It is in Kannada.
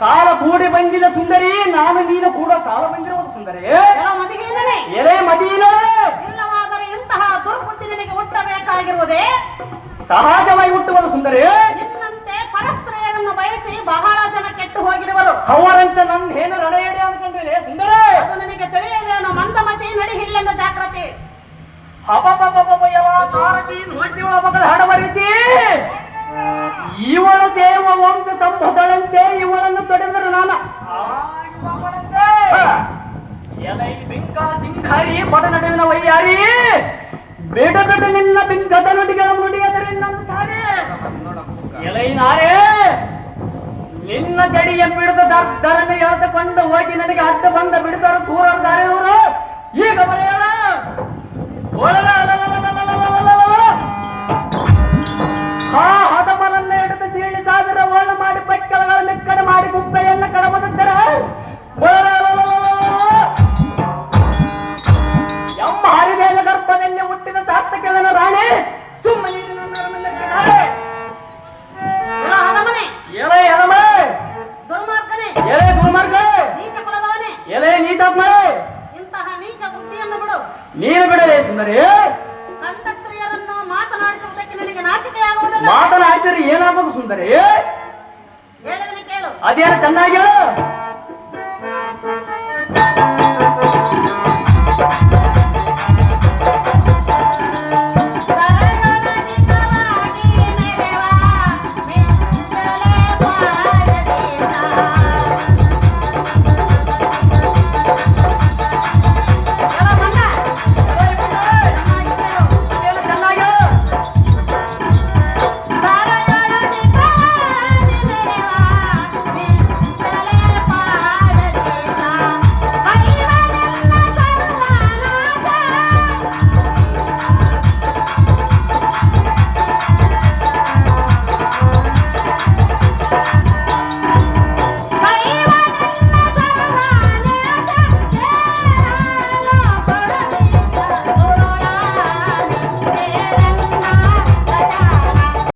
ಕಾಲ ಕೂಡಿ ಬಂದಿಲ್ಲ ಸುಂದರಿ ನಾನು ನೀನು ಕೂಡ ಕಾಲ ಬಂದಿರುವುದು ಸುಂದರಿ. ಎಲೆ ಮದೀನೇ ಇಲ್ಲವಾದರೆ ಇಂತಹ ದುರ್ಬುದ್ಧಿ ನಿನಗೆ ಹುಟ್ಟಬೇಕಾಗಿರುವುದೇ? ಸಹಜವಾಗಿ ಹುಟ್ಟುವುದು ಸುಂದರಿ. ನಿನ್ನಂತೆ ಪರಸ್ಪರನ್ನು ಬಯಸಿ ಬಹಳ ಜನ ಕೆಟ್ಟು ಹೋಗಿರುವರು. ಅವರಂತೆ ನನ್ನ ಏನು ನಡೆಯಡೆ ಅನ್ಕೊಂಡಿಲ್ಲ ಸುಂದರಿ. ನಿನಗೆ ತಿಳಿಯದೇನು ಮಂದಮತಿ ನಡೆಯಿಲ್ಲ ಜಾಗ್ರತೆ. ಅಪಪಪಪ ಯಾವ ತಾರಕಿ ನೋಡ್ತೀವ ಮಗಳ ಇವಳು ದೇವ ವಂಶ ಸಂಪದಳಂತೆ ಬೇಡ ಬೇಡ ನಿನ್ನ ಬಿಂಕದ ನುಡಿಗಳ ನುಡಿಯದರೆ ನನ್ನ ಸಾರಿ. ಎಲೈ ನಾರೇ, ನಿನ್ನ ಜಡಿಯ ಬಿಡದ ದರನ್ನು ಎಳೆದುಕೊಂಡು ಹೋಗಿ ನನಗೆ ಅಡ್ಡ ಬಂದ ಬಿಡಿದವರು ದೂರ ದಾರಿಯವರು. ಈಗ ಬರೆಯೋಣ. ಒಳಗಾದ ನೀಟ್ ಇಂತಹ ನೀಚ ಬುದ್ಧಿಯನ್ನು ಬಿಡು. ನೀನು ಬಿಡು ಸುಂದರಿ. ಕಂಡಸ್ತ್ರೀಯರನ್ನು ಮಾತನಾಡಿಸುವುದಕ್ಕೆ ನಿನಗೆ ನಾಚಿಕೆ ಆಗುವುದಿಲ್ಲ. ಮಾತನಾಡಿದರೆ ಏನಾಗಬೇಕು ಸುಂದರಿ? ಹೇಳುವನು ಕೇಳು. ಅದೇನು ಚೆನ್ನಾಗಿ ಹೇಳು.